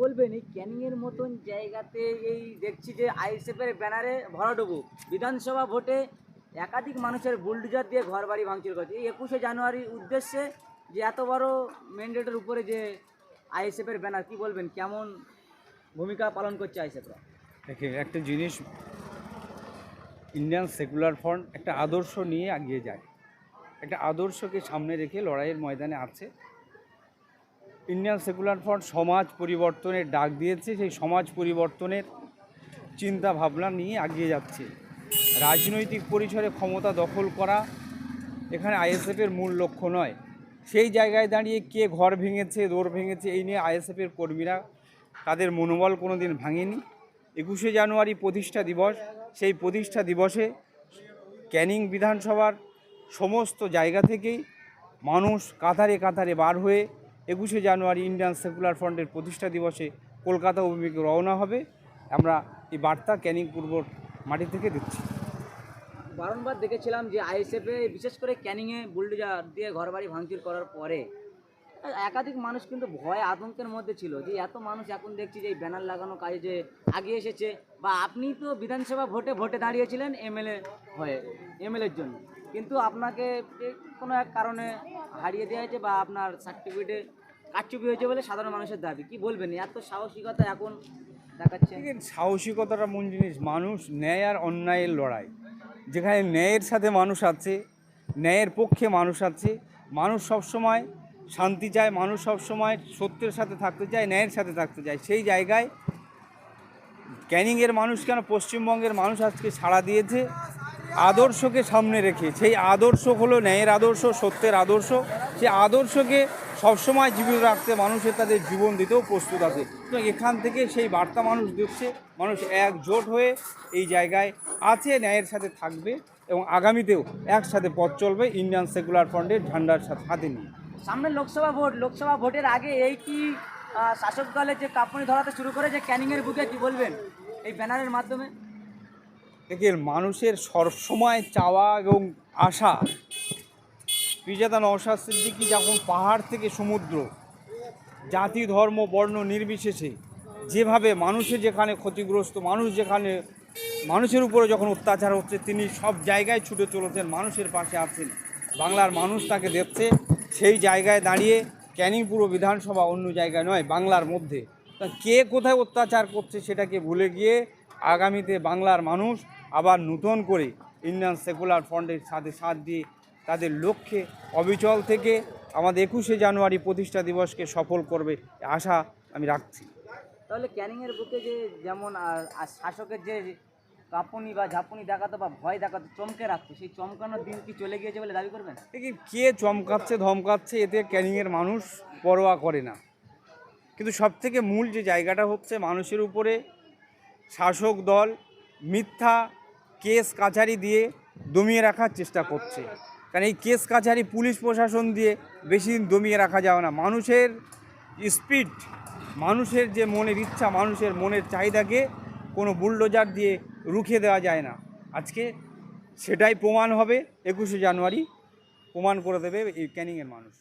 বলবেন, এই ক্যানিংয়ের মতন জায়গাতে এই দেখছি যে আইএসএফের ব্যানারে ভরাডুবু। বিধানসভা ভোটে একাধিক মানুষের বুলডোজার দিয়ে ঘর বাড়ি ভাঙচুর করছে। এই একুশে জানুয়ারির উদ্দেশ্যে যে এত বড় রোডের উপরে যে আইএসএফের ব্যানার, কি বলবেন? কেমন ভূমিকা পালন করছে আইএসএফরা? দেখে একটা জিনিস ইন্ডিয়ান সেকুলার ফ্রন্ট একটা আদর্শ নিয়ে এগিয়ে যায়। একটা আদর্শকে সামনে রেখে লড়াইয়ের ময়দানে আছে। ইন্ডিয়ান সেকুলার ফ্রন্ট সমাজ পরিবর্তনের ডাক দিয়েছে, সেই সমাজ পরিবর্তনের চিন্তা ভাবনা নিয়ে এগিয়ে যাচ্ছে। রাজনৈতিক পরিসরে ক্ষমতা দখল করা এখানে আইএসএফের মূল লক্ষ্য নয়। সেই জায়গায় দাঁড়িয়ে কে ঘর ভেঙেছে দৌড় ভেঙেছে, এই নিয়ে আইএসএফের কর্মীরা তাদের মনোবল কোনো দিন ভাঙেনি। একুশে জানুয়ারি প্রতিষ্ঠা দিবস, সেই প্রতিষ্ঠা দিবসে ক্যানিং বিধানসভার সমস্ত জায়গা থেকেই মানুষ কাতারে কাতারে বার হয়ে একুশে জানুয়ারি ইন্ডিয়ান সেকুলার ফ্রন্টের প্রতিষ্ঠা দিবসে কলকাতা অভিমুখে রওনা হবে। আমরা এই বার্তা ক্যানিং পূর্ব মাটি থেকে দিচ্ছি। বারংবার দেখেছিলাম যে আইএসএফে বিশেষ করে ক্যানিংয়ে বুলডোজার দিয়ে ঘর বাড়ি ভাঙচুর করার পরে একাধিক মানুষ কিন্তু ভয় আতঙ্কের মধ্যে ছিল যে এত মানুষ এখন দেখছি যে এই ব্যানার লাগানো কাজে যে আগে এসেছে বা আপনি তো বিধানসভা ভোটে ভোটে দাঁড়িয়েছিলেন এমএলএ হয়ে, এমএলএর জন্য। কিন্তু আপনাকে কোনো এক কারণে হারিয়ে দেওয়া হয়েছে বা আপনার সার্টিফিকেটে কারচুপি হয়েছে বলে সাধারণ মানুষের দাবি। কি বলবেন? এত সাহসিকতা এখন দেখাচ্ছে। সাহসিকতাটা মূল জিনিস। মানুষ ন্যায় আর অন্যায়ের লড়াই। যেখানে ন্যায়ের সাথে মানুষ আছে, ন্যায়ের পক্ষে মানুষ আছে, মানুষ সবসময় শান্তি চায়, মানুষ সবসময় সত্যের সাথে থাকতে চায়, ন্যায়ের সাথে থাকতে চায়। সেই জায়গায় ক্যানিংয়ের মানুষ কেন? পশ্চিমবঙ্গের মানুষ আজকে সাড়া দিয়েছে। আদর্শকে সামনে রেখে, সেই আদর্শ হলো ন্যায়ের আদর্শ, সত্যের আদর্শ। সেই আদর্শকে সবসময় জীবিত রাখতে মানুষের তাদের জীবন দিতেও প্রস্তুত আছে। তো এখান থেকে সেই বার্তা মানুষ দিচ্ছে, মানুষ একজোট হয়ে এই জায়গায় আছে, ন্যায়ের সাথে থাকবে এবং আগামীতেও একসাথে পথ চলবে ইন্ডিয়ান সেকুলার ফ্রন্টের ঝান্ডার সাথে, হাতে নিয়ে। সামনে লোকসভা ভোট, লোকসভা ভোটের আগে এই কি শাসক দলের যে কাঁপুনি ধরাতে শুরু করেছে ক্যানিংয়ের বুকে, কি বলবেন এই ব্যানারের মাধ্যমে? দেখেন মানুষের সবসময় চাওয়া এবং আশা। পিজাদা নওশাদ সিদ্দিকি যখন পাহাড় থেকে সমুদ্র, জাতি, ধর্ম, বর্ণ নির্বিশেষে যেভাবে মানুষের যেখানে ক্ষতিগ্রস্ত, মানুষ যেখানে, মানুষের উপরে যখন অত্যাচার হচ্ছে, তিনি সব জায়গায় ছুটে চলেছেন, মানুষের পাশে আছেন। বাংলার মানুষ তাকে দেখছে, সেই জায়গায় দাঁড়িয়ে ক্যানিং পুরো বিধানসভা অন্য জায়গায় নয়, বাংলার মধ্যে। কে কোথায় অত্যাচার করছে সেটাকে ভুলে গিয়ে আগামীতে বাংলার মানুষ আবার নূতন করে ইন্ডিয়ান সেকুলার ফ্রন্টের সাথে সাথ দিয়ে তাদের লক্ষ্যে অবিচল থেকে আমাদের একুশে জানুয়ারি প্রতিষ্ঠা দিবসকে সফল করবে আশা আমি রাখছি। তাহলে ক্যানিংয়ের বুকে যে যেমন শাসকের যে কাঁপুনি বা ঝাঁপুনি দেখাতো বা ভয় দেখাতো চমকে রাখতো সেই চমকানোর দিন কি চলে গিয়েছে বলে দাবি করবেন? দেখি কে চমকাচ্ছে ধমকাচ্ছে এতে ক্যানিংয়ের মানুষ পরোয়া করে না। কিন্তু সবথেকে মূল যে জায়গাটা হচ্ছে মানুষের উপরে শাসক দল মিথ্যা কেস কাছারি দিয়ে দমিয়ে রাখার চেষ্টা করছে। কারণ এই কেস কাছারি পুলিশ প্রশাসন দিয়ে বেশি দিন দমিয়ে রাখা যাবে না। মানুষের স্পিড, মানুষের যে মনের ইচ্ছা, মানুষের মনের চাহিদাকে কোনো বুলডোজার দিয়ে রুখে দেওয়া যায় না। আজকে সেটাই প্রমাণ হবে, একুশে জানুয়ারি প্রমাণ করে দেবে এই ক্যানিংয়ের মানুষ।